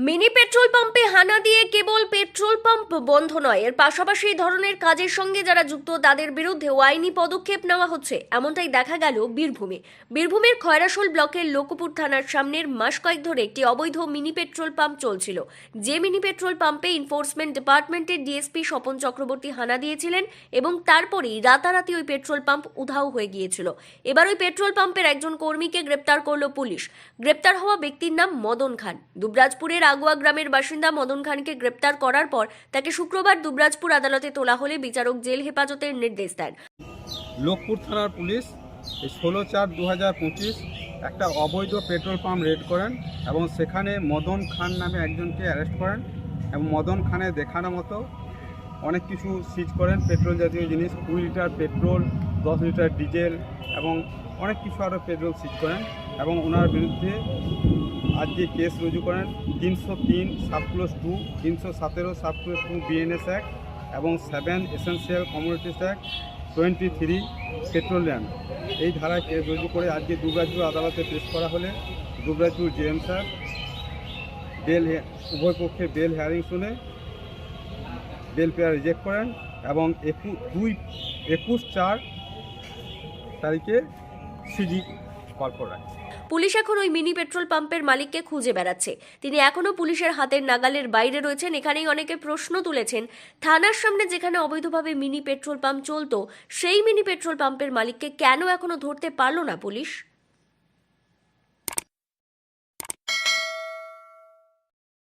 Mini petrol পাম্পে হানা দিয়ে কেবল পেট্রোল পাম্প বন্ধ নয়। এর পাশাপাশি এই ধরনের কাজের সঙ্গে যারা যুক্ত, তাদের বিরুদ্ধেও আইনি পদক্ষেপ নেওয়া হচ্ছে। এমনটাই দেখা গেল বীরভূমে। বীরভূমের খয়রাশোল ব্লকের লোকপুর থানার সামনের মাস কয়েক ধরে একটি অবৈধ মিনি পেট্রোল পাম্প চলছিল। যে মিনি পেট্রোল পাম্পে এনফোর্সমেন্ট ডিপার্টমেন্টের ডিএসপি স্বপন চক্রবর্তী হানা দিয়েছিলেন এবং তারপরেই রাতারাতি ওই পেট্রোল পাম্প উধাও হয়ে গিয়েছিল। এবার ওই পেট্রোল পাম্পের একজন কর্মীকে গ্রেপ্তার করল পুলিশ। গ্রেপ্তার হওয়া ব্যক্তির নাম মদন খান। দুবরাজপুরের আগুয়া গ্রামের বাসিন্দা মদন খানকে গ্রেপ্তার করার পর তাকে শুক্রবার দুবরাজপুর আদালতে তোলা হলে বিচারক জেল হেফাজতের নির্দেশ দেন। লোকপুর থানার পুলিশ ষোলো চার দু একটা অবৈধ পেট্রোল পাম্প রেড করেন এবং সেখানে মদন খান নামে একজনকে অ্যারেস্ট করেন এবং মদন খানের দেখানো মতো অনেক কিছু সিজ করেন, পেট্রোল জাতীয় জিনিস কুড়ি লিটার পেট্রোল, দশ লিটার ডিজেল এবং অনেক কিছু আরও পেট্রোল সিজ করেন এবং ওনার বিরুদ্ধে আজকে কেস রুজু করেন তিনশো তিন সাবক্লোজ টু, তিনশো সতেরো সাবক্লোজ টু বিএনএস অ্যাক্ট এবং seven essential commodities act twenty three petroleum এই ধারায় কেস রুজু করে আজকে দুবরাজপুর আদালতে পেশ করা হলে দুবরাজপুর জেএম স্যার বেল উভয় পক্ষে বেল হেয়ারিং শুনে বেল পেয়ার রিজেক্ট করেন এবং একু দুই একুশ চার তারিখে সিজি কল করা পুলিশ এখন ওই মিনি পেট্রোল পাম্পের মালিককে খুঁজে বেড়াচ্ছে। তিনি এখনও পুলিশের হাতের নাগালের বাইরে রয়েছেন। এখানেই অনেকে প্রশ্ন তুলেছেন, থানার সামনে যেখানে অবৈধভাবে মিনি পেট্রোল পাম্প চলতো, সেই মিনি পেট্রোল পাম্পের মালিককে কেন এখনও ধরতে পারল না পুলিশ?